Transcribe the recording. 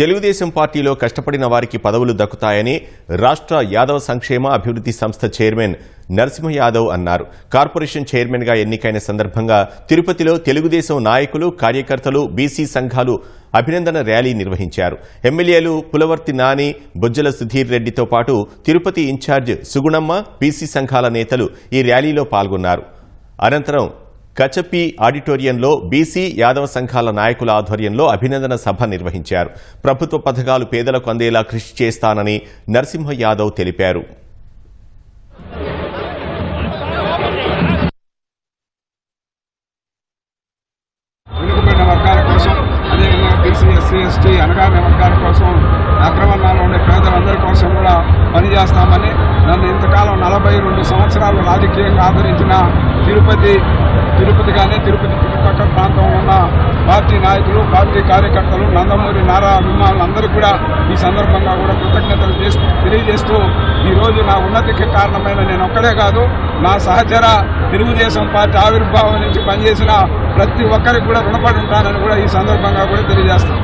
తెలుగుదేశం పార్టీలో కష్టపడిన వారికి పదవులు దక్కుతాయని రాష్ట్ర యాదవ సంక్షేమ అభివృద్ధి సంస్థ చైర్మన్ నరసింహ యాదవ్ అన్నారు. కార్పొరేషన్ చైర్మన్గా ఎన్నికైన సందర్భంగా తిరుపతిలో తెలుగుదేశం నాయకులు కార్యకర్తలు బీసీ సంఘాలు అభినందన ర్యాలీ నిర్వహించారు. ఎమ్మెల్యేలు పులవర్తి నాని బొజ్జల సుధీర్ రెడ్డితో పాటు తిరుపతి ఇన్ఛార్జ్ సుగుణమ్మ బీసీ సంఘాల నేతలు ఈ ర్యాలీలో పాల్గొన్నారు. అనంతరం కచపి ఆడిటోరియంలో బీసీ యాదవ సంఘాల నాయకుల ఆధ్వర్యంలో అభినందన సభ నిర్వహించారు. ప్రభుత్వ పథకాలు పేదలకు అందేలా కృషి చేస్తానని నరసింహ యాదవ్ తెలిపారు. కోసం ఎస్టీ వర్గాల కోసం అగ్రవర్ణాల్లో ఉండే పేదలందరి కోసం కూడా పనిచేస్తామని నన్ను ఇంతకాలం నలభై రెండు సంవత్సరాలు రాజకీయంగా ఆదరించిన తిరుపతి తిరుపతి కానీ తిరుపతి చుట్టుపక్కల ప్రాంతంలో ఉన్న పార్టీ నాయకులు పార్టీ కార్యకర్తలు నందమూరి నారా అభిమానులు అందరికీ కూడా ఈ సందర్భంగా కూడా కృతజ్ఞతలు చేస్తూ తెలియజేస్తూ ఈ రోజు నా ఉన్నతికి కారణమైన నేను ఒక్కడే కాదు నా సహచర తెలుగుదేశం పార్టీ ఆవిర్భావం నుంచి పనిచేసిన ప్రతి ఒక్కరికి కూడా రుణపడి ఉంటానని కూడా ఈ సందర్భంగా కూడా తెలియజేస్తాను.